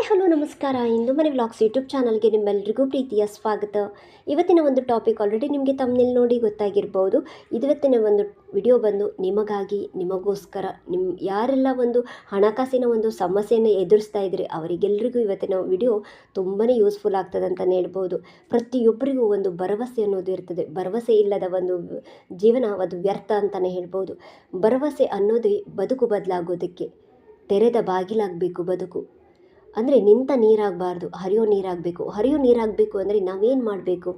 Hi, hello, ನಮಸ್ಕಾರ. ಇಂದು ಮನೆ vlogs YouTube ಚಾನಲ್ಗೆ ನಿಮ್ಮೆಲ್ಲರಿಗೂ ಪ್ರೀತಿಯ ಸ್ವಾಗತ. ಇವತ್ತಿನ ಒಂದು ಟಾಪಿಕ್ ಆಲ್ರೆಡಿ ನಿಮಗೆ ತಮ್ಮನೇಲಿ ನೋಡಿ ಗೊತ್ತಾಗಿರ್ಬೋದು. ಇವತ್ತಿನ ಒಂದು ವಿಡಿಯೋ ಬಂದು ನಿಮಗಾಗಿ, ನಿಮಗೋಸ್ಕರ ನಿಮ್ಮ ಯಾರೆಲ್ಲ ಒಂದು ಹಣಕಾಸಿನ ಒಂದು ಸಮಸ್ಯೆಯನ್ನು ಎದುರಿಸ್ತಾ ಇದ್ದರೆ ಅವರಿಗೆಲ್ಲರಿಗೂ ಇವತ್ತಿನ ವಿಡಿಯೋ ತುಂಬಾ ಯೂಸ್ಫುಲ್ ಆಗ್ತದೆ ಅಂತಲೇ ಹೇಳ್ಬೋದು. ಪ್ರತಿಯೊಬ್ಬರಿಗೂ ಒಂದು ಭರವಸೆ ಅನ್ನೋದು ಇರ್ತದೆ. ಭರವಸೆ ಇಲ್ಲದ ಒಂದು ಜೀವನ ಅದು ವ್ಯರ್ಥ ಅಂತಲೇ ಹೇಳ್ಬೋದು. ಭರವಸೆ ಅನ್ನೋದೇ ಬದುಕು ಬದಲಾಗೋದಕ್ಕೆ, ತೆರೆದ ಬಾಗಿಲಾಗಬೇಕು ಬದುಕು. ಅಂದರೆ ನಿಂತ ನೀರಾಗಬಾರ್ದು, ಹರಿಯೋ ನೀರಾಗಬೇಕು. ಹರಿಯೋ ನೀರಾಗಬೇಕು ಅಂದರೆ ನಾವೇನು ಮಾಡಬೇಕು?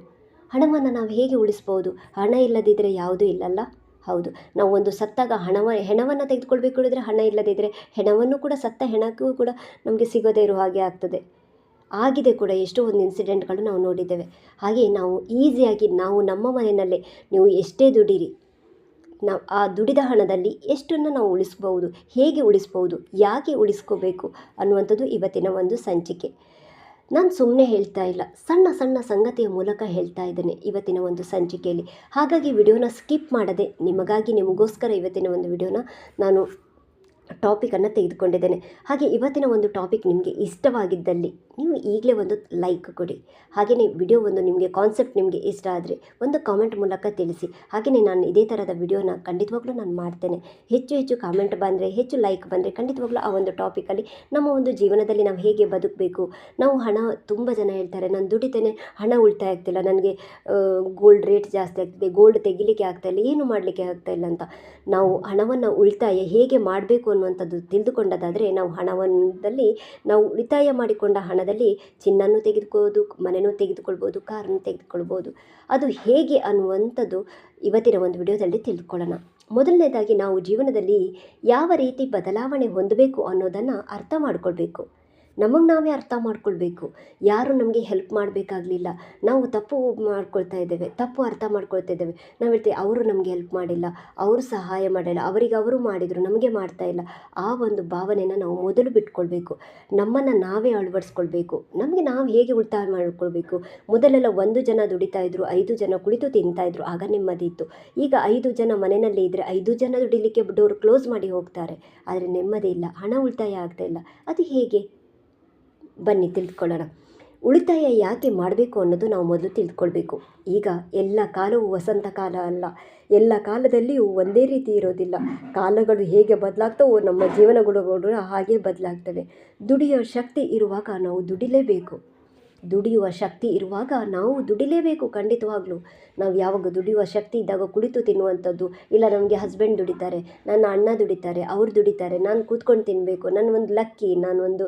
ಹಣವನ್ನು ನಾವು ಹೇಗೆ ಉಳಿಸ್ಬೋದು? ಹಣ ಇಲ್ಲದಿದ್ದರೆ ಯಾವುದೂ ಇಲ್ಲಲ್ಲ? ಹೌದು. ನಾವು ಒಂದು ಸತ್ತಾಗ ಹಣವ, ಹೆಣವನ್ನು ತೆಗೆದುಕೊಳ್ಬೇಕು ಹೇಳಿದರೆ ಹಣ ಇಲ್ಲದಿದ್ದರೆ ಹೆಣವನ್ನು ಕೂಡ ಸತ್ತ ಹೆಣಕ್ಕೂ ಕೂಡ ನಮಗೆ ಸಿಗೋದೇ ಇರೋ ಹಾಗೆ ಆಗ್ತದೆ. ಆಗಿದೆ ಕೂಡ ಎಷ್ಟೋ ಒಂದು ಇನ್ಸಿಡೆಂಟ್ಗಳು ನಾವು ನೋಡಿದ್ದೇವೆ. ಹಾಗೆ ನಾವು ಈಸಿಯಾಗಿ ನಾವು ನಮ್ಮ ಮನೆಯಲ್ಲೇ ನೀವು ಎಷ್ಟೇ ದುಡಿರಿ ನಾವು ಆ ದುಡಿದ ಹಣದಲ್ಲಿ ಎಷ್ಟನ್ನು ನಾವು ಉಳಿಸ್ಬೋದು ಹೇಗೆ ಉಳಿಸ್ಬೋದು ಯಾಕೆ ಉಳಿಸ್ಕೋಬೇಕು ಅನ್ನುವಂಥದ್ದು ಇವತ್ತಿನ ಒಂದು ಸಂಚಿಕೆ. ನಾನು ಸುಮ್ಮನೆ ಹೇಳ್ತಾ ಇಲ್ಲ, ಸಣ್ಣ ಸಣ್ಣ ಸಂಗತಿಯ ಮೂಲಕ ಹೇಳ್ತಾ ಇದ್ದೇನೆ ಇವತ್ತಿನ ಒಂದು ಸಂಚಿಕೆಯಲ್ಲಿ. ಹಾಗಾಗಿ ವಿಡಿಯೋನ ಸ್ಕಿಪ್ ಮಾಡದೆ ನಿಮಗಾಗಿ ನಿಮಗೋಸ್ಕರ ಇವತ್ತಿನ ಒಂದು ವಿಡಿಯೋನ ನಾನು ಟಾಪಿಕನ್ನು ತೆಗೆದುಕೊಂಡಿದ್ದೇನೆ. ಹಾಗೆ ಇವತ್ತಿನ ಒಂದು ಟಾಪಿಕ್ ನಿಮಗೆ ಇಷ್ಟವಾಗಿದ್ದಲ್ಲಿ ನೀವು ಈಗಲೇ ಒಂದು ಲೈಕ್ ಕೊಡಿ. ಹಾಗೆಯೇ ವಿಡಿಯೋ ಒಂದು ನಿಮಗೆ ಕಾನ್ಸೆಪ್ಟ್ ನಿಮಗೆ ಇಷ್ಟ ಆದರೆ ಒಂದು ಕಾಮೆಂಟ್ ಮೂಲಕ ತಿಳಿಸಿ. ಹಾಗೆಯೇ ನಾನು ಇದೇ ಥರದ ವಿಡಿಯೋನ ಖಂಡಿತವಾಗ್ಲೂ ನಾನು ಮಾಡ್ತೇನೆ. ಹೆಚ್ಚು ಹೆಚ್ಚು ಕಾಮೆಂಟ್ ಬಂದರೆ, ಹೆಚ್ಚು ಲೈಕ್ ಬಂದರೆ ಖಂಡಿತವಾಗ್ಲೂ ಆ ಒಂದು ಟಾಪಿಕಲ್ಲಿ ನಮ್ಮ ಒಂದು ಜೀವನದಲ್ಲಿ ನಾವು ಹೇಗೆ ಬದುಕಬೇಕು? ನಾವು ಹಣ ತುಂಬ ಜನ ಹೇಳ್ತಾರೆ, ನಾನು ದುಡಿತೇನೆ, ಹಣ ಉಳಿತಾಯ ಆಗ್ತಿಲ್ಲ ನನಗೆ ಗೋಲ್ಡ್ ರೇಟ್ ಜಾಸ್ತಿ ಆಗ್ತಿದೆ ಗೋಲ್ಡ್ ತೆಗಿಲಿಕ್ಕೆ ಆಗ್ತಾಯಿಲ್ಲ ಏನು ಮಾಡಲಿಕ್ಕೆ ಆಗ್ತಾಯಿಲ್ಲ ಅಂತ. ನಾವು ಹಣವನ್ನು ಉಳಿತಾಯ ಹೇಗೆ ಮಾಡಬೇಕು ಅನ್ನುವಂಥದ್ದು ತಿಳಿದುಕೊಂಡದಾದರೆ ನಾವು ಹಣವನ್ನಲ್ಲಿ ನಾವು ಉಳಿತಾಯ ಮಾಡಿಕೊಂಡ ಹಣದಲ್ಲಿ ಚಿನ್ನನ್ನು ತೆಗೆದುಕೋದು ಮನೆಯೂ ತೆಗೆದುಕೊಳ್ಬೋದು, ಕಾರನ್ನು ತೆಗೆದುಕೊಳ್ಬೋದು. ಅದು ಹೇಗೆ ಅನ್ನುವಂಥದ್ದು ಇವತ್ತಿನ ಒಂದು ವಿಡಿಯೋದಲ್ಲಿ ತಿಳ್ಕೊಳ್ಳೋಣ. ಮೊದಲನೇದಾಗಿ ನಾವು ಜೀವನದಲ್ಲಿ ಯಾವ ರೀತಿ ಬದಲಾವಣೆ ಹೊಂದಬೇಕು ಅನ್ನೋದನ್ನು ಅರ್ಥ ಮಾಡ್ಕೊಳ್ಬೇಕು. ನಮಗೆ ನಾವೇ ಅರ್ಥ ಮಾಡ್ಕೊಳ್ಬೇಕು. ಯಾರು ನಮಗೆ ಹೆಲ್ಪ್ ಮಾಡಬೇಕಾಗಲಿಲ್ಲ. ನಾವು ತಪ್ಪು ಮಾಡ್ಕೊಳ್ತಾ ಇದ್ದೇವೆ, ತಪ್ಪು ಅರ್ಥ ಮಾಡ್ಕೊಳ್ತಾ ಇದ್ದೇವೆ. ನಾವು ಹೇಳ್ತೇವೆ, ಅವರು ನಮಗೆ ಹೆಲ್ಪ್ ಮಾಡಿಲ್ಲ, ಅವರು ಸಹಾಯ ಮಾಡಿಲ್ಲ, ಅವರಿಗೆ ಅವರು ಮಾಡಿದರು, ನಮಗೆ ಮಾಡ್ತಾ ಇಲ್ಲ. ಆ ಒಂದು ಭಾವನೆನ ನಾವು ಮೊದಲು ಬಿಟ್ಕೊಳ್ಬೇಕು. ನಮ್ಮನ್ನು ನಾವೇ ಅಳವಡಿಸ್ಕೊಳ್ಬೇಕು. ನಮಗೆ ನಾವು ಹೇಗೆ ಉಳಿತಾಯ ಮಾಡಿಕೊಳ್ಬೇಕು? ಮೊದಲೆಲ್ಲ ಒಂದು ಜನ ದುಡಿತಾ ಇದ್ರು, ಐದು ಜನ ಕುಳಿತು ತಿಂತಾ ಇದ್ರು, ಆಗ ನೆಮ್ಮದಿ ಇತ್ತು. ಈಗ ಐದು ಜನ ಮನೆಯಲ್ಲಿ ಇದ್ದರೆ ಐದು ಜನ ದುಡಿಲಿಕ್ಕೆ ಡೋರ್ ಕ್ಲೋಸ್ ಮಾಡಿ ಹೋಗ್ತಾರೆ. ಆದರೆ ನೆಮ್ಮದಿ ಇಲ್ಲ, ಹಣ ಉಳಿತಾಯ ಆಗ್ತಾ ಇಲ್ಲ. ಅದು ಹೇಗೆ? ಬನ್ನಿ ತಿಳ್ಕೊಳ್ಳೋಣ ಉಳಿತಾಯ ಯಾಕೆ ಮಾಡಬೇಕು ಅನ್ನೋದು ನಾವು ಮೊದಲು ತಿಳ್ಕೊಳ್ಬೇಕು ಈಗ ಎಲ್ಲ ಕಾಲವೂ ವಸಂತ ಕಾಲ ಅಲ್ಲ. ಎಲ್ಲ ಕಾಲದಲ್ಲಿಯೂ ಒಂದೇ ರೀತಿ ಇರೋದಿಲ್ಲ. ಕಾಲಗಳು ಹೇಗೆ ಬದಲಾಗ್ತವೋ ನಮ್ಮ ಜೀವನಗಳು ಕೂಡ ಹಾಗೆ ಬದಲಾಗ್ತವೆ. ದುಡಿಯೋ ಶಕ್ತಿ ಇರುವಾಗ ನಾವು ದುಡಿಲೇಬೇಕು. ದುಡಿಯುವ ಶಕ್ತಿ ಇರುವಾಗ ನಾವು ದುಡಿಲೇಬೇಕು ಖಂಡಿತವಾಗ್ಲೂ. ನಾವು ಯಾವಾಗ ದುಡಿಯುವ ಶಕ್ತಿ ಇದ್ದಾಗ ಕುಳಿತು ತಿನ್ನುವಂಥದ್ದು, ಇಲ್ಲ ನಮಗೆ ಹಸ್ಬೆಂಡ್ ದುಡಿತಾರೆ, ನನ್ನ ಅಣ್ಣ ದುಡಿತಾರೆ, ಅವ್ರು ದುಡಿತಾರೆ, ನಾನು ಕೂತ್ಕೊಂಡು ತಿನ್ನಬೇಕು ನನ್ನ ಒಂದು ಲಕ್ಕಿ ನಾನೊಂದು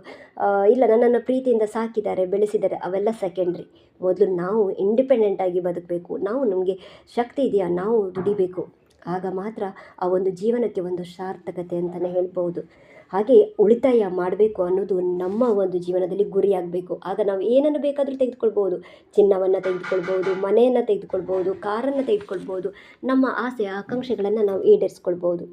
ಇಲ್ಲ ನನ್ನನ್ನು ಪ್ರೀತಿಯಿಂದ ಸಾಕಿದ್ದಾರೆ, ಬೆಳೆಸಿದ್ದಾರೆ, ಅವೆಲ್ಲ ಸೆಕೆಂಡ್ರಿ ಮೊದಲು ನಾವು ಇಂಡಿಪೆಂಡೆಂಟಾಗಿ ಬದುಕಬೇಕು, ನಾವು ನಮಗೆ ಶಕ್ತಿ ಇದೆಯಾ, ನಾವು ದುಡಿಬೇಕು. ಆಗ ಮಾತ್ರ ಆ ಒಂದು ಜೀವನಕ್ಕೆ ಒಂದು ಸಾರ್ಥಕತೆ ಅಂತಲೇ ಹೇಳ್ಬೋದು ಹಾಗೆ ಉಳಿತಾಯ ಮಾಡಬೇಕು ಅನ್ನೋದು ನಮ್ಮ ಒಂದು ಜೀವನದಲ್ಲಿ ಗುರಿಯಾಗಬೇಕು. ಆಗ ನಾವು ಏನನ್ನು ಬೇಕಾದರೂ ತೆಗೆದುಕೊಳ್ಬೋದು. ಚಿನ್ನವನ್ನು ತೆಗೆದುಕೊಳ್ಬೋದು, ಮನೆಯನ್ನು ತೆಗೆದುಕೊಳ್ಬೋದು, ಕಾರನ್ನು ತೆಗೆದುಕೊಳ್ಬೋದು, ನಮ್ಮ ಆಸೆ, ಆಕಾಂಕ್ಷೆಗಳನ್ನು ನಾವು ಈಡೇರಿಸ್ಕೊಳ್ಬೋದು.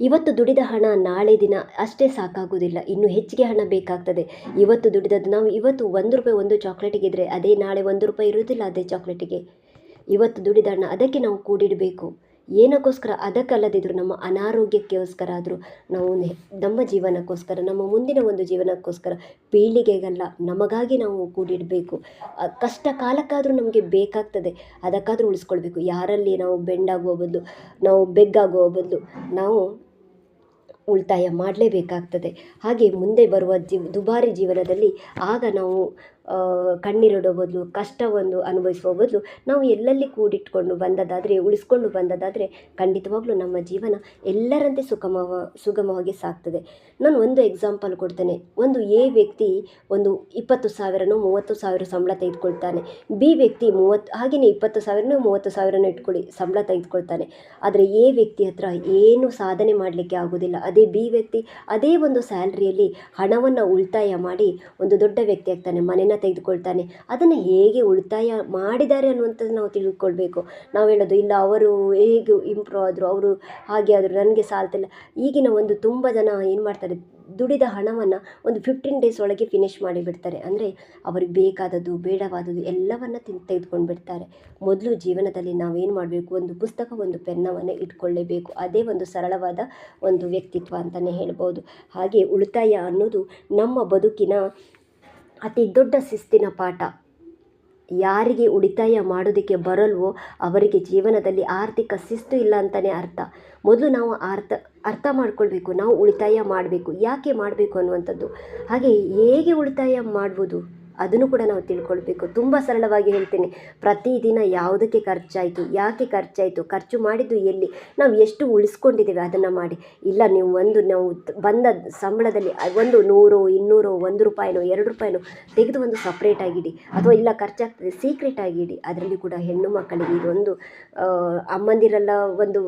ಇವತ್ತು ದುಡಿದ ಹಣ ನಾಳೆ ದಿನ ಅಷ್ಟೇ ಸಾಕಾಗೋದಿಲ್ಲ. ಇನ್ನು ಹೆಚ್ಚಿಗೆ ಹಣ ಬೇಕಾಗ್ತದೆ. ಇವತ್ತು ದುಡಿದದ್ದು ನಾವು ಇವತ್ತು ಒಂದು ರೂಪಾಯಿ ಒಂದು ಚಾಕ್ಲೇಟಿಗೆ ಇದ್ದರೆ ಅದೇ ನಾಳೆ ಒಂದು ರೂಪಾಯಿ ಇರೋದಿಲ್ಲ ಅದೇ ಚಾಕ್ಲೇಟಿಗೆ. ಇವತ್ತು ದುಡಿದ ಹಣ ಅದಕ್ಕೆ ನಾವು ಕೂಡಿಡಬೇಕು. ಏನಕ್ಕೋಸ್ಕರ ಅದಕ್ಕಲ್ಲದಿದ್ದರೂ ನಮ್ಮ ಅನಾರೋಗ್ಯಕ್ಕೋಸ್ಕರ ಆದರೂ ನಾವು ನಮ್ಮ ಜೀವನಕ್ಕೋಸ್ಕರ, ನಮ್ಮ ಮುಂದಿನ ಒಂದು ಜೀವನಕ್ಕೋಸ್ಕರ ಪೀಳಿಗೆಗಲ್ಲ ನಮಗಾಗಿ ನಾವು ಕೂಡಿಡಬೇಕು. ಕಷ್ಟ ಕಾಲಕ್ಕಾದರೂ ನಮಗೆ ಬೇಕಾಗ್ತದೆ. ಅದಕ್ಕಾದರೂ ಉಳಿಸ್ಕೊಳ್ಬೇಕು. ಯಾರಲ್ಲಿ ನಾವು ಬೆಂಡಾಗುವ ಬದಲು, ನಾವು ಬೆಗ್ಗಾಗುವ ಬದಲು ನಾವು ಉಳಿತಾಯ ಮಾಡಲೇಬೇಕಾಗ್ತದೆ. ಹಾಗೆ ಮುಂದೆ ಬರುವ ಜೀವ ದುಬಾರಿ ಜೀವನದಲ್ಲಿ ಆಗ ನಾವು ಕಣ್ಣೀರಿಡೋ ಬದಲು ಕಷ್ಟವನ್ನು ಅನುಭವಿಸುವ ಬದಲು ನಾವು ಎಲ್ಲೆಲ್ಲಿ ಕೂಡಿಟ್ಕೊಂಡು ಬಂದದ್ದಾದರೆ ಉಳಿಸ್ಕೊಂಡು ಬಂದದ್ದಾದರೆ ಖಂಡಿತವಾಗ್ಲೂ ನಮ್ಮ ಜೀವನ ಎಲ್ಲರಂತೆ ಸುಗಮವ ಸುಗಮವಾಗಿ ಸಾಗ್ತದೆ. ನಾನು ಒಂದು ಎಕ್ಸಾಂಪಲ್ ಕೊಡ್ತೇನೆ. ಒಂದು ಎ ವ್ಯಕ್ತಿ ಒಂದು ಇಪ್ಪತ್ತು ಸಾವಿರನೋ ಮೂವತ್ತು ಸಾವಿರ ಸಂಬಳ ತೆಗೆದುಕೊಳ್ತಾನೆ. ಬಿ ವ್ಯಕ್ತಿ ಮೂವತ್ತು ಹಾಗೆಯೇ ಇಪ್ಪತ್ತು ಸಾವಿರನೋ ಮೂವತ್ತು ಸಾವಿರನೋ ಇಟ್ಕೊಳ್ಳಿ, ಸಂಬಳ ತೆಗೆದುಕೊಳ್ತಾನೆ. ಆದರೆ ಎ ವ್ಯಕ್ತಿ ಹತ್ರ ಏನು ಸಾಧನೆ ಮಾಡಲಿಕ್ಕೆ ಆಗೋದಿಲ್ಲ ಅದೇ ಬಿ ವ್ಯಕ್ತಿ, ಅದೇ ಒಂದು ಸ್ಯಾಲ್ರಿಯಲ್ಲಿ ಹಣವನ್ನು ಉಳಿತಾಯ ಮಾಡಿ ಒಂದು ದೊಡ್ಡ ವ್ಯಕ್ತಿ ಆಗ್ತಾನೆ, ಮನೇನ ತೆಗೆದುಕೊಳ್ತಾನೆ. ಅದನ್ನು ಹೇಗೆ ಉಳಿತಾಯ ಮಾಡಿದ್ದಾರೆ ಅನ್ನುವಂಥದ್ದು ನಾವು ತಿಳ್ಕೊಳ್ಬೇಕು. ನಾವು ಹೇಳೋದು, ಇಲ್ಲ ಅವರು ಹೇಗೆ ಇಂಪ್ರೂವ್ ಆದರು, ಅವರು ಹಾಗೆ ಆದರು, ನನಗೆ ಸಾಲ್ತಿಲ್ಲ. ಈಗಿನ ಒಂದು ತುಂಬ ಜನ ಏನು ಮಾಡ್ತಾರೆ ದುಡಿದ ಹಣವನ್ನು ಒಂದು ಫಿಫ್ಟೀನ್ ಡೇಸ್ ಒಳಗೆ ಫಿನಿಷ್ ಮಾಡಿಬಿಡ್ತಾರೆ ಅಂದರೆ ಅವ್ರಿಗೆ ಬೇಕಾದದ್ದು, ಬೇಡವಾದದ್ದು ಎಲ್ಲವನ್ನು ತಿನ್ ತೆಗೆದುಕೊಂಡು ಬಿಡ್ತಾರೆ. ಮೊದಲು ಜೀವನದಲ್ಲಿ ನಾವೇನು ಮಾಡಬೇಕು? ಒಂದು ಪುಸ್ತಕ, ಒಂದು ಪೆನ್ನವನ್ನು ಇಟ್ಕೊಳ್ಳೇಬೇಕು. ಅದೇ ಒಂದು ಸರಳವಾದ ಒಂದು ವ್ಯಕ್ತಿತ್ವ ಅಂತಲೇ ಹೇಳ್ಬೋದು. ಹಾಗೆ ಉಳಿತಾಯ ಅನ್ನೋದು ನಮ್ಮ ಬದುಕಿನ ಅತಿ ದೊಡ್ಡ ಶಿಸ್ತಿನ ಪಾಠ. ಯಾರಿಗೆ ಉಳಿತಾಯ ಮಾಡೋದಕ್ಕೆ ಬರಲ್ವೋ ಅವರಿಗೆ ಜೀವನದಲ್ಲಿ ಆರ್ಥಿಕ ಶಿಸ್ತು ಇಲ್ಲ ಅಂತಲೇ ಅರ್ಥ. ಮೊದಲು ನಾವು ಅರ್ಥ ಅರ್ಥ ಮಾಡ್ಕೊಳ್ಬೇಕು, ನಾವು ಉಳಿತಾಯ ಮಾಡಬೇಕು, ಯಾಕೆ ಮಾಡಬೇಕು ಅನ್ನುವಂಥದ್ದು. ಹಾಗೆ ಹೇಗೆ ಉಳಿತಾಯ ಮಾಡ್ಬೋದು? ಅದನ್ನು ಕೂಡ ನಾವು ತಿಳ್ಕೊಳ್ಬೇಕು. ತುಂಬ ಸರಳವಾಗಿ ಹೇಳ್ತೀನಿ. ಪ್ರತಿದಿನ ಯಾವುದಕ್ಕೆ ಖರ್ಚಾಯಿತು, ಯಾಕೆ ಖರ್ಚಾಯಿತು, ಖರ್ಚು ಮಾಡಿದ್ದು ಎಲ್ಲಿ, ನಾವು ಎಷ್ಟು ಉಳಿಸ್ಕೊಂಡಿದ್ದೇವೆ ಅದನ್ನು ಮಾಡಿ. ಇಲ್ಲ, ನೀವು ಒಂದು, ನಾವು ಬಂದ ಸಂಬಳದಲ್ಲಿ ಒಂದು ನೂರು, ಇನ್ನೂರು, ಒಂದು ರೂಪಾಯಿನೋ, ಎರಡು ರೂಪಾಯಿನೋ ತೆಗೆದು ಒಂದು ಸಪ್ರೇಟ್ ಆಗಿಡಿ. ಅಥವಾ ಇಲ್ಲ, ಖರ್ಚಾಗ್ತದೆ ಸೀಕ್ರೆಟ್ ಆಗಿಡಿ. ಅದರಲ್ಲಿ ಕೂಡ ಹೆಣ್ಣು ಮಕ್ಕಳಿಗೆ ಇದೊಂದು ಅಮ್ಮಂದಿರೆಲ್ಲ ಒಂದು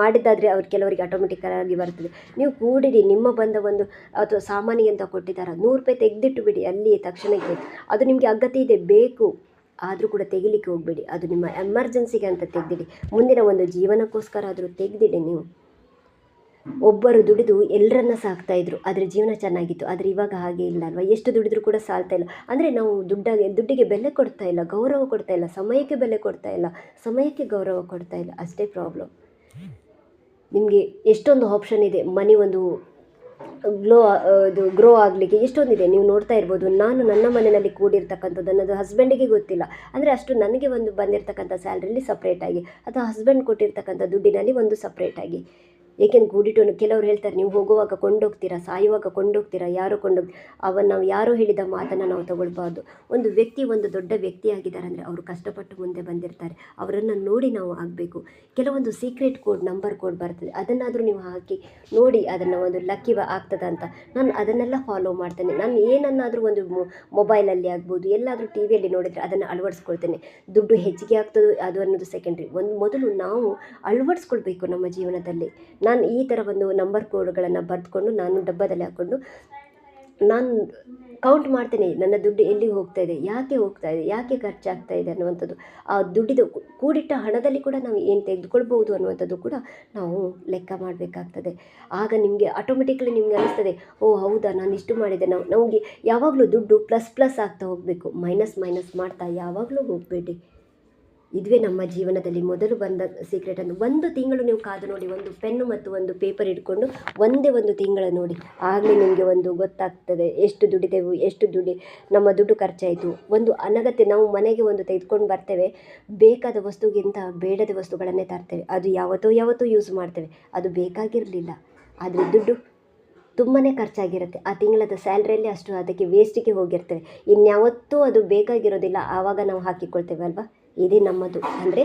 ಮಾಡಿದ್ದಾದರೆ ಅವ್ರು ಕೆಲವರಿಗೆ ಆಟೋಮೆಟಿಕ್ಕಾಗಿ ಬರ್ತದೆ. ನೀವು ಕೂಡಿಡಿ ನಿಮ್ಮ ಬಂದ ಒಂದು, ಅಥವಾ ಸಾಮಾನಿಗೆ ಅಂತ ಕೊಟ್ಟಿದ್ದಾರೆ, ನೂರು ರೂಪಾಯಿ ತೆಗೆದಿಟ್ಟು ಬಿಡಿ ಅಲ್ಲಿ ತಕ್ಷಣಕ್ಕೆ ಅದು ನಿಮಗೆ ಅಗತ್ಯ ಇದೆ, ಬೇಕು. ಆದರೂ ಕೂಡ ತೆಗಿಲಿಕ್ಕೆ ಹೋಗಬೇಡಿ. ಅದು ನಿಮ್ಮ ಎಮರ್ಜೆನ್ಸಿಗೆ ಅಂತ ತೆಗೆದಿಡಿ. ಮುಂದಿನ ಒಂದು ಜೀವನಕ್ಕೋಸ್ಕರ ಆದರೂ ತೆಗೆದಿಡಿ ನೀವು. ಒಬ್ಬರು ದುಡಿದು ಎಲ್ಲರನ್ನ ಸಾಕ್ತಾ ಇದ್ರು, ಆದರೆ ಜೀವನ ಚೆನ್ನಾಗಿತ್ತು. ಆದರೆ ಇವಾಗ ಹಾಗೆ ಇಲ್ಲ ಅಲ್ವಾ? ಎಷ್ಟು ದುಡಿದ್ರೂ ಕೂಡ ಸಾಲ್ತಾ ಇಲ್ಲ. ಅಂದರೆ ನಾವು ದುಡ್ಡಾಗಿ, ದುಡ್ಡಿಗೆ ಬೆಲೆ ಕೊಡ್ತಾ ಇಲ್ಲ, ಗೌರವ ಕೊಡ್ತಾ ಇಲ್ಲ, ಸಮಯಕ್ಕೆ ಬೆಲೆ ಕೊಡ್ತಾ ಇಲ್ಲ, ಸಮಯಕ್ಕೆ ಗೌರವ ಕೊಡ್ತಾ ಇಲ್ಲ. ಅಷ್ಟೇ ಪ್ರಾಬ್ಲಮ್ ನಿಮಗೆ ಎಷ್ಟೊಂದು ಆಪ್ಷನ್ ಇದೆ. ಮನಿ ಒಂದು ಗ್ಲೋ ಇದು ಗ್ರೋ ಆಗಲಿಕ್ಕೆ ಎಷ್ಟೊಂದಿದೆ? ನೀವು ನೋಡ್ತಾ ಇರ್ಬೋದು. ನಾನು ನನ್ನ ಮನೆಯಲ್ಲಿ ಕೂಡಿರ್ತಕ್ಕಂಥದ್ದು ನನ್ನದು ಹಸ್ಬೆಂಡಿಗೆ ಗೊತ್ತಿಲ್ಲ. ಅಂದರೆ ಅಷ್ಟು ನನಗೆ ಒಂದು ಬಂದಿರತಕ್ಕಂಥ ಸ್ಯಾಲ್ರಿಲಿ ಸಪ್ರೇಟಾಗಿ ಅಥವಾ ಹಸ್ಬೆಂಡ್ ಕೊಟ್ಟಿರ್ತಕ್ಕಂಥ ದುಡ್ಡಿನಲ್ಲಿ ಒಂದು ಸಪ್ರೇಟಾಗಿ ಏಕೆಂದ್ರೆ ಕೂಡಿಟ್ಟು ಕೆಲವರು ಹೇಳ್ತಾರೆ, ನೀವು ಹೋಗುವಾಗ ಕೊಂಡೋಗ್ತೀರಾ? ಸಾಯುವಾಗ ಕೊಂಡೋಗ್ತೀರಾ? ಯಾರು ಕೊಂಡೋಗ್ ಅವನ್ ನಾವು ಯಾರು ಹೇಳಿದ ಮಾತನ್ನು ನಾವು ತಗೊಳ್ಬಾರ್ದು. ಒಂದು ವ್ಯಕ್ತಿ ಒಂದು ದೊಡ್ಡ ವ್ಯಕ್ತಿ ಆಗಿದ್ದಾರೆ ಅಂದರೆ ಅವರು ಕಷ್ಟಪಟ್ಟು ಮುಂದೆ ಬಂದಿರ್ತಾರೆ. ಅವರನ್ನು ನೋಡಿ ನಾವು ಆಗಬೇಕು. ಕೆಲವೊಂದು ಸೀಕ್ರೆಟ್ ಕೋಡ್ ನಂಬರ್ ಕೋಡ್ ಬರ್ತದೆ. ಅದನ್ನಾದರೂ ನೀವು ಹಾಕಿ ನೋಡಿ ಅದನ್ನು ಒಂದು ಲಕ್ಕಿ ಆಗ್ತದ ಅಂತ. ನಾನು ಅದನ್ನೆಲ್ಲ ಫಾಲೋ ಮಾಡ್ತೇನೆ. ನಾನು ಏನನ್ನಾದರೂ ಒಂದು ಮೊಬೈಲಲ್ಲಿ ಆಗ್ಬೋದು, ಎಲ್ಲಾದರೂ ಟಿ ವಿಯಲ್ಲಿ ನೋಡಿದರೆ ಅದನ್ನು ಅಳವಡಿಸ್ಕೊಳ್ತೇನೆ. ದುಡ್ಡು ಹೆಚ್ಚಿಗೆ ಆಗ್ತದೆ, ಅದು ಅನ್ನೋದು ಸೆಕೆಂಡ್ರಿ ಒಂದು ಮೊದಲು ನಾವು ಅಳವಡಿಸ್ಕೊಳ್ಬೇಕು ನಮ್ಮ ಜೀವನದಲ್ಲಿ. ನಾನು ಈ ಥರ ಒಂದು ನಂಬರ್ ಕೋಡ್ಗಳನ್ನು ಬರೆದುಕೊಂಡು ನಾನು ಡಬ್ಬದಲ್ಲಿ ಹಾಕ್ಕೊಂಡು ನಾನು ಕೌಂಟ್ ಮಾಡ್ತೇನೆ ನನ್ನ ದುಡ್ಡು ಎಲ್ಲಿ ಹೋಗ್ತಾ ಇದೆ, ಯಾಕೆ ಹೋಗ್ತಾ ಇದೆ, ಯಾಕೆ ಖರ್ಚಾಗ್ತಾ ಇದೆ ಅನ್ನುವಂಥದ್ದು. ಆ ದುಡ್ಡಿದು ಕೂಡಿಟ್ಟ ಹಣದಲ್ಲಿ ಕೂಡ ನಾವು ಏನು ತೆಗೆದುಕೊಳ್ಬೋದು ಅನ್ನುವಂಥದ್ದು ಕೂಡ ನಾವು ಲೆಕ್ಕ ಮಾಡಬೇಕಾಗ್ತದೆ. ಆಗ ನಿಮಗೆ ಆಟೋಮೆಟಿಕ್ಲಿ ನಿಮಗೆ ಅನಿಸ್ತದೆ ಓ ಹೌದಾ ನಾನು ಇಷ್ಟು ಮಾಡಿದೆ ನಾವು ನಮಗೆ ಯಾವಾಗಲೂ ದುಡ್ಡು ಪ್ಲಸ್ ಪ್ಲಸ್ ಆಗ್ತಾ ಹೋಗಬೇಕು ಮೈನಸ್ ಮೈನಸ್ ಮಾಡ್ತಾ ಯಾವಾಗಲೂ ಹೋಗಬೇಡಿ. ಇದುವೇ ನಮ್ಮ ಜೀವನದಲ್ಲಿ ಮೊದಲು ಬಂದ ಸೀಕ್ರೆಟ್ ಅನ್ನು ಒಂದು ತಿಂಗಳು ನೀವು ಕಾದು ನೋಡಿ, ಒಂದು ಪೆನ್ನು ಮತ್ತು ಒಂದು ಪೇಪರ್ ಇಟ್ಕೊಂಡು ಒಂದೇ ಒಂದು ತಿಂಗಳ ನೋಡಿ. ಆಗಲೇ ನಿಮಗೆ ಒಂದು ಗೊತ್ತಾಗ್ತದೆ, ಎಷ್ಟು ದುಡಿದೆವು, ಎಷ್ಟು ದುಡಿ, ನಮ್ಮ ದುಡ್ಡು ಖರ್ಚಾಯಿತು. ಒಂದು ಅನಗತ್ಯ ನಾವು ಮನೆಗೆ ಒಂದು ತೆಗೆದುಕೊಂಡು ಬರ್ತೇವೆ, ಬೇಕಾದ ವಸ್ತುಗಿಂತ ಬೇಡದ ವಸ್ತುಗಳನ್ನೇ ತರ್ತೇವೆ. ಅದು ಯಾವತ್ತೋ ಯಾವತ್ತೋ ಯೂಸ್ ಮಾಡ್ತೇವೆ, ಅದು ಬೇಕಾಗಿರಲಿಲ್ಲ. ಆದರೆ ದುಡ್ಡು ತುಂಬಾ ಖರ್ಚಾಗಿರುತ್ತೆ. ಆ ತಿಂಗಳದ ಸ್ಯಾಲ್ರಿಯಲ್ಲಿ ಅಷ್ಟು ಅದಕ್ಕೆ ವೇಸ್ಟಿಗೆ ಹೋಗಿರ್ತೇವೆ. ಇನ್ಯಾವತ್ತೂ ಅದು ಬೇಕಾಗಿರೋದಿಲ್ಲ, ಆವಾಗ ನಾವು ಹಾಕಿಕೊಳ್ತೇವೆ, ಅಲ್ವಾ? ಇದೇ ನಮ್ಮದು. ಅಂದರೆ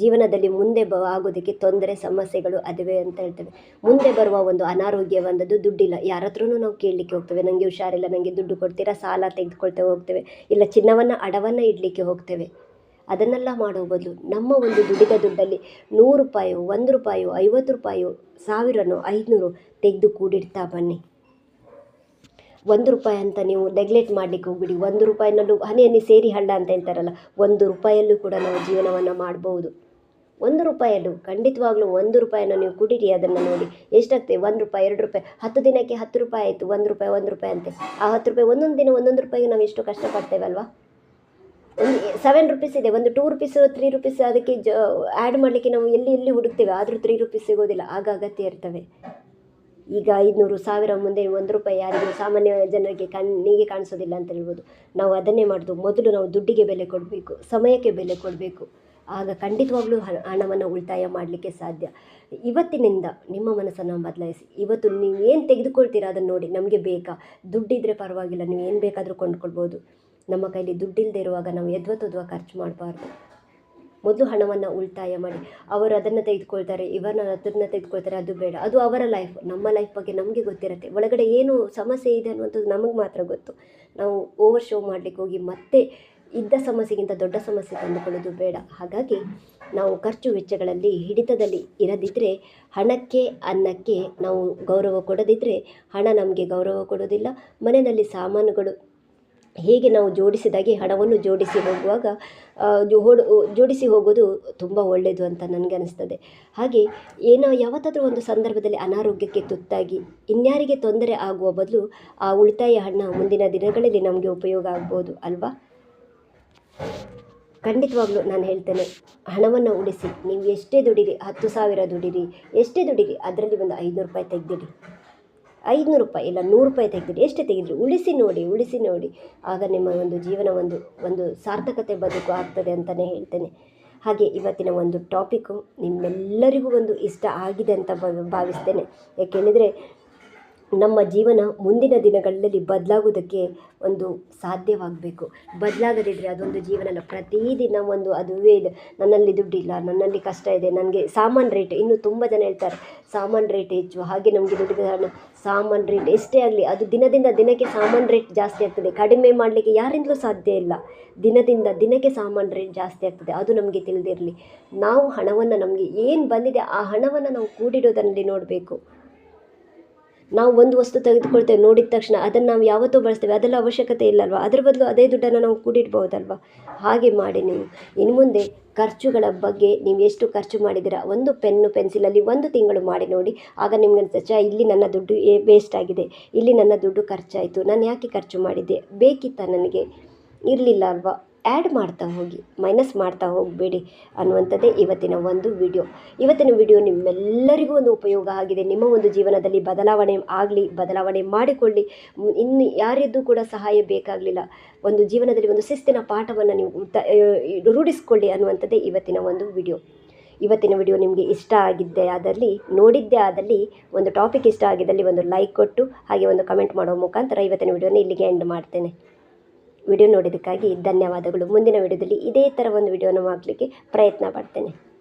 ಜೀವನದಲ್ಲಿ ಮುಂದೆ ಬ, ಆಗೋದಕ್ಕೆ ತೊಂದರೆ, ಸಮಸ್ಯೆಗಳು ಅದುವೆ ಅಂತ ಹೇಳ್ತೇವೆ. ಮುಂದೆ ಬರುವ ಒಂದು ಅನಾರೋಗ್ಯ ಬಂದದ್ದು ದುಡ್ಡಿಲ್ಲ. ಯಾರ ಹತ್ರನೂ ನಾವು ಕೇಳಲಿಕ್ಕೆ ಹೋಗ್ತೇವೆ. ನನಗೆ ಹುಷಾರಿಲ್ಲ ನನಗೆ ದುಡ್ಡು ಕೊಡ್ತೀರಾ? ಸಾಲ ತೆಗೆದುಕೊಳ್ತೇವೆ ಹೋಗ್ತೇವೆ. ಇಲ್ಲ, ಚಿನ್ನವನ್ನು, ಅಡವನ್ನು ಇಡಲಿಕ್ಕೆ ಹೋಗ್ತೇವೆ. ಅದನ್ನೆಲ್ಲ ಮಾಡೋ ಬದಲು ನಮ್ಮ ಒಂದು ದುಡಿದ ದುಡ್ಡಲ್ಲಿ ನೂರು ರೂಪಾಯೋ, ಒಂದು ರೂಪಾಯೋ, ಐವತ್ತು ರೂಪಾಯೋ, ಸಾವಿರನೋ ಐದುನೂರು ತೆಗೆದು ಕೂಡಿಡ್ತಾ ಬನ್ನಿ. ಒಂದು ರೂಪಾಯಿ ಅಂತ ನೀವು ನೆಗ್ಲೆಕ್ಟ್ ಮಾಡಲಿಕ್ಕೆ ಹೋಗ್ಬಿಡಿ. ಒಂದು ರೂಪಾಯಿನಲ್ಲೂ ಹನಿ ಹನಿ ಸೇರಿ ಹಳ್ಳ ಅಂತ ಹೇಳ್ತಾರಲ್ಲ, ಒಂದು ರೂಪಾಯಲ್ಲೂ ಕೂಡ ನಾವು ಜೀವನವನ್ನು ಮಾಡ್ಬೋದು. ಒಂದು ರೂಪಾಯಲ್ಲೂ ಖಂಡಿತವಾಗ್ಲೂ ಒಂದು ರೂಪಾಯಿನ ನೀವು ಕುಡೀರಿ ಅದನ್ನು ನೋಡಿ. ಎಷ್ಟಾಗ್ತದೆ? ಒಂದು ರೂಪಾಯಿ, ಎರಡು ರೂಪಾಯಿ. ಹತ್ತು ದಿನಕ್ಕೆ ಹತ್ತು ರೂಪಾಯಿ ಆಯಿತು, ಒಂದು ರೂಪಾಯಿ ಒಂದು ರೂಪಾಯಿ ಅಂತೆ. ಆ ಹತ್ತು ರೂಪಾಯಿ ಒಂದೊಂದು ದಿನ ಒಂದೊಂದು ರೂಪಾಯಿಗೆ ನಾವು ಎಷ್ಟು ಕಷ್ಟಪಡ್ತೇವಲ್ವಾ? ಒಂದು ಸೆವೆನ್ ರುಪೀಸ್ ಇದೆ, ಒಂದು ಟೂ ರುಪೀಸ್ ತ್ರೀ ರುಪೀಸ್ ಅದಕ್ಕೆ ಜ ಆ್ಯಡ್ ಮಾಡಲಿಕ್ಕೆ ನಾವು ಎಲ್ಲಿ ಎಲ್ಲಿ ಹುಡುಕ್ತೇವೆ? ಆದರೂ ತ್ರೀ ರುಪೀಸ್ ಸಿಗೋದಿಲ್ಲ. ಆಗ ಅಗತ್ಯ ಇರ್ತವೆ. ಈಗ ಐದುನೂರು ಸಾವಿರ ಮುಂದೆ ಒಂದು ರೂಪಾಯಿ ಯಾರಿಗೂ ಸಾಮಾನ್ಯ ಜನರಿಗೆ ಕಣ್ಣಿಗೆ ಕಾಣಿಸೋದಿಲ್ಲ ಅಂತ ಹೇಳ್ಬೋದು. ನಾವು ಅದನ್ನೇ ಮಾಡೋದು. ಮೊದಲು ನಾವು ದುಡ್ಡಿಗೆ ಬೆಲೆ ಕೊಡಬೇಕು, ಸಮಯಕ್ಕೆ ಬೆಲೆ ಕೊಡಬೇಕು. ಆಗ ಖಂಡಿತವಾಗ್ಲೂ ಹಣ, ಹಣವನ್ನು ಉಳಿತಾಯ ಮಾಡಲಿಕ್ಕೆ ಸಾಧ್ಯ. ಇವತ್ತಿನಿಂದ ನಿಮ್ಮ ಮನಸ್ಸನ್ನು ಬದಲಾಯಿಸಿ. ಇವತ್ತು ನೀವು ಏನು ತೆಗೆದುಕೊಳ್ತೀರಾ ಅದನ್ನು ನೋಡಿ. ನಮಗೆ ಬೇಕಾ? ದುಡ್ಡಿದ್ದರೆ ಪರವಾಗಿಲ್ಲ. ನೀವು ಏನು ಬೇಕಾದರೂ ಕೊಂಡ್ಕೊಳ್ಬೋದು. ನಮ್ಮ ಕೈಲಿ ದುಡ್ಡಿಲ್ಲದೆ ಇರುವಾಗ ನಾವು ಎದ್ವತ್ತದ್ವ ಖರ್ಚು ಮಾಡಬಾರ್ದು. ಮೊದಲು ಹಣವನ್ನು ಉಳಿತಾಯ ಮಾಡಿ. ಅವರು ಅದನ್ನು ತೆಗೆದುಕೊಳ್ತಾರೆ ಇವರನ್ನ ಅದನ್ನು ತೆಗೆದುಕೊಳ್ತಾರೆ, ಅದು ಬೇಡ. ಅದು ಅವರ ಲೈಫ್ ನಮ್ಮ ಲೈಫ್ ಬಗ್ಗೆ ನಮಗೆ ಗೊತ್ತಿರುತ್ತೆ. ಒಳಗಡೆ ಏನು ಸಮಸ್ಯೆ ಇದೆ ಅನ್ನುವಂಥದ್ದು ನಮಗೆ ಮಾತ್ರ ಗೊತ್ತು. ನಾವು ಓವರ್ ಶೋ ಮಾಡಲಿಕ್ಕೆ ಹೋಗಿ ಮತ್ತೆ ಇದ್ದ ಸಮಸ್ಯೆಗಿಂತ ದೊಡ್ಡ ಸಮಸ್ಯೆ ತಂದುಕೊಳ್ಳೋದು ಬೇಡ. ಹಾಗಾಗಿ ನಾವು ಖರ್ಚು ವೆಚ್ಚಗಳಲ್ಲಿ ಹಿಡಿತದಲ್ಲಿ ಇರದಿದ್ದರೆ ಹಣಕ್ಕೆ ಅನ್ನಕ್ಕೆ ನಾವು ಗೌರವ ಕೊಡದಿದ್ದರೆ ಹಣ ನಮಗೆ ಗೌರವ ಕೊಡೋದಿಲ್ಲ. ಮನೆಯಲ್ಲಿ ಸಾಮಾನುಗಳು ಹೇಗೆ ನಾವು ಜೋಡಿಸಿದಾಗೆ ಹಣವನ್ನು ಜೋಡಿಸಿ ಹೋಗುವಾಗ ಜೋಡಿಸಿ ಹೋಗೋದು ತುಂಬ ಒಳ್ಳೆಯದು ಅಂತ ನನಗನ್ನಿಸ್ತದೆ ಹಾಗೆ ಏನೋ ಯಾವತ್ತಾದರೂ ಒಂದು ಸಂದರ್ಭದಲ್ಲಿ ಅನಾರೋಗ್ಯಕ್ಕೆ ತುತ್ತಾಗಿ, ಇನ್ಯಾರಿಗೆ ತೊಂದರೆ ಆಗುವ ಬದಲು ಆ ಉಳಿತಾಯ ಹಣ ಮುಂದಿನ ದಿನಗಳಲ್ಲಿ ನಮಗೆ ಉಪಯೋಗ ಆಗ್ಬೋದು ಅಲ್ವಾ? ಖಂಡಿತವಾಗ್ಲೂ ನಾನು ಹೇಳ್ತೇನೆ, ಹಣವನ್ನು ಉಳಿಸಿ, ನೀವು ಎಷ್ಟೇ ದುಡಿರಿ, ಹತ್ತು ಸಾವಿರ ದುಡಿರಿ, ಎಷ್ಟೇ ದುಡಿರಿ, ಅದರಲ್ಲಿ ಒಂದು ಐನೂರು ರೂಪಾಯಿ ತೆಗೆದಿಡಿ ಐದುನೂರು ರೂಪಾಯಿ ಇಲ್ಲ ನೂರು ರೂಪಾಯಿ ತೆಗೆದಿರಿ ಎಷ್ಟು ತೆಗೆದಿರಿ ಉಳಿಸಿ ನೋಡಿ ಉಳಿಸಿ ನೋಡಿ. ಆಗ ನಿಮ್ಮ ಒಂದು ಜೀವನ ಒಂದು ಒಂದು ಸಾರ್ಥಕತೆ ಬದುಕು ಆಗ್ತದೆ ಅಂತಲೇ ಹೇಳ್ತೇನೆ. ಹಾಗೆ ಇವತ್ತಿನ ಒಂದು ಟಾಪಿಕ್ಕು ನಿಮ್ಮೆಲ್ಲರಿಗೂ ಒಂದು ಇಷ್ಟ ಆಗಿದೆ ಅಂತ ಭಾವ- ಭಾವಿಸ್ತೇನೆ. ಯಾಕೆಳಿದರೆ ನಮ್ಮ ಜೀವನ ಮುಂದಿನ ದಿನಗಳಲ್ಲಿ ಬದಲಾಗೋದಕ್ಕೆ ಒಂದು ಸಾಧ್ಯವಾಗಬೇಕು. ಬದಲಾಗದಿದ್ದರೆ ಅದೊಂದು ಜೀವನ ಅಲ್ಲ ಪ್ರತಿದಿನ ಒಂದು ಅದುವೇ ಇದೆ. ನನ್ನಲ್ಲಿ ದುಡ್ಡಿಲ್ಲ, ನನ್ನಲ್ಲಿ ಕಷ್ಟ ಇದೆ, ನನಗೆ ಸಾಮಾನು ರೇಟ್ ಇನ್ನೂ ತುಂಬ ಜನ ಹೇಳ್ತಾರೆ, ಸಾಮಾನು ರೇಟ್ ಹೆಚ್ಚು, ಹಾಗೆ ನಮಗೆ ದುಡ್ಡಿದ ಕಾರಣ ಸಾಮಾನು ರೇಟ್ ಎಷ್ಟೇ ಆಗಲಿ, ಅದು ದಿನದಿಂದ ದಿನಕ್ಕೆ ಸಾಮಾನು ರೇಟ್ ಜಾಸ್ತಿ ಆಗ್ತದೆ. ಕಡಿಮೆ ಮಾಡಲಿಕ್ಕೆ ಯಾರಿಂದಲೂ ಸಾಧ್ಯ ಇಲ್ಲ. ದಿನದಿಂದ ದಿನಕ್ಕೆ ಸಾಮಾನು ರೇಟ್ ಜಾಸ್ತಿ ಆಗ್ತದೆ. ಅದು ನಮಗೆ ತಿಳಿದಿರಲಿ. ನಾವು ಹಣವನ್ನು ನಮಗೆ ಏನು ಬಂದಿದೆ ಆ ಹಣವನ್ನು ನಾವು ಕೂಡಿಡೋದರಲ್ಲಿ ನೋಡಬೇಕು. ನಾವು ಒಂದು ವಸ್ತು ತೆಗೆದುಕೊಳ್ತೇವೆ ನೋಡಿದ ತಕ್ಷಣ, ಅದನ್ನು ನಾವು ಯಾವತ್ತೂ ಬಳಸ್ತೇವೆ, ಅದೆಲ್ಲ ಅವಶ್ಯಕತೆ ಇಲ್ಲಲ್ವ? ಅದರ ಬದಲು ಅದೇ ದುಡ್ಡನ್ನು ನಾವು ಕೂಡಿಡ್ಬೋದಲ್ವ? ಹಾಗೆ ಮಾಡಿ ನೀವು. ಇನ್ನು ಮುಂದೆ ಖರ್ಚುಗಳ ಬಗ್ಗೆ ನೀವು ಎಷ್ಟು ಖರ್ಚು ಮಾಡಿದ್ದೀರಾ? ಒಂದು ಪೆನ್ನು, ಪೆನ್ಸಿಲಲ್ಲಿ ಒಂದು ತಿಂಗಳು ಮಾಡಿ ನೋಡಿ. ಆಗ ನಿಮ್ಗೆ ಅನ್ಸುತ್ತೆ ಇಲ್ಲಿ ನನ್ನ ದುಡ್ಡು ವೇಸ್ಟ್ ಆಗಿದೆ. ಇಲ್ಲಿ ನನ್ನ ದುಡ್ಡು ಖರ್ಚಾಯಿತು. ನಾನು ಯಾಕೆ ಖರ್ಚು ಮಾಡಿದ್ದೆ? ಬೇಕಿತ್ತ ನನಗೆ? ಇರಲಿಲ್ಲ ಅಲ್ವಾ? ಆ್ಯಡ್ ಮಾಡ್ತಾ ಹೋಗಿ ಮೈನಸ್ ಮಾಡ್ತಾ ಹೋಗಬೇಡಿ ಅನ್ನುವಂಥದ್ದೇ ಇವತ್ತಿನ ಒಂದು ವಿಡಿಯೋ ಇವತ್ತಿನ ವಿಡಿಯೋ ನಿಮ್ಮೆಲ್ಲರಿಗೂ ಒಂದು ಉಪಯೋಗ ಆಗಿದೆ. ನಿಮ್ಮ ಒಂದು ಜೀವನದಲ್ಲಿ ಬದಲಾವಣೆ ಆಗಲಿ, ಬದಲಾವಣೆ ಮಾಡಿಕೊಳ್ಳಿ. ಇನ್ನು ಯಾರಿದ್ದು ಕೂಡ ಸಹಾಯ ಬೇಕಾಗಲಿಲ್ಲ. ಒಂದು ಜೀವನದಲ್ಲಿ ಒಂದು ಶಿಸ್ತಿನ ಪಾಠವನ್ನು ನೀವು ರೂಢಿಸ್ಕೊಳ್ಳಿ ಅನ್ನುವಂಥದ್ದೇ ಇವತ್ತಿನ ಒಂದು ವಿಡಿಯೋ ಇವತ್ತಿನ ವಿಡಿಯೋ ನಿಮಗೆ ಇಷ್ಟ ಆಗಿದ್ದೆ ಆದಲ್ಲಿ, ನೋಡಿದ್ದೇ ಆದಲ್ಲಿ, ಒಂದು ಟಾಪಿಕ್ ಇಷ್ಟ ಆಗಿದ್ದಲ್ಲಿ ಒಂದು ಲೈಕ್ ಕೊಟ್ಟು, ಹಾಗೆ ಒಂದು ಕಮೆಂಟ್ ಮಾಡೋ ಮುಖಾಂತರ ಇವತ್ತಿನ ವಿಡಿಯೋನ ಇಲ್ಲಿಗೆ ಎಂಡ್ ಮಾಡ್ತೇನೆ. ವಿಡಿಯೋ ನೋಡಿದ್ದಕ್ಕಾಗಿ ಧನ್ಯವಾದಗಳು. ಮುಂದಿನ ವಿಡಿಯೋದಲ್ಲಿ ಇದೇ ಥರ ಒಂದು ವಿಡಿಯೋನ ಮಾಡಲಿಕ್ಕೆ ಪ್ರಯತ್ನ ಪಡ್ತೇನೆ.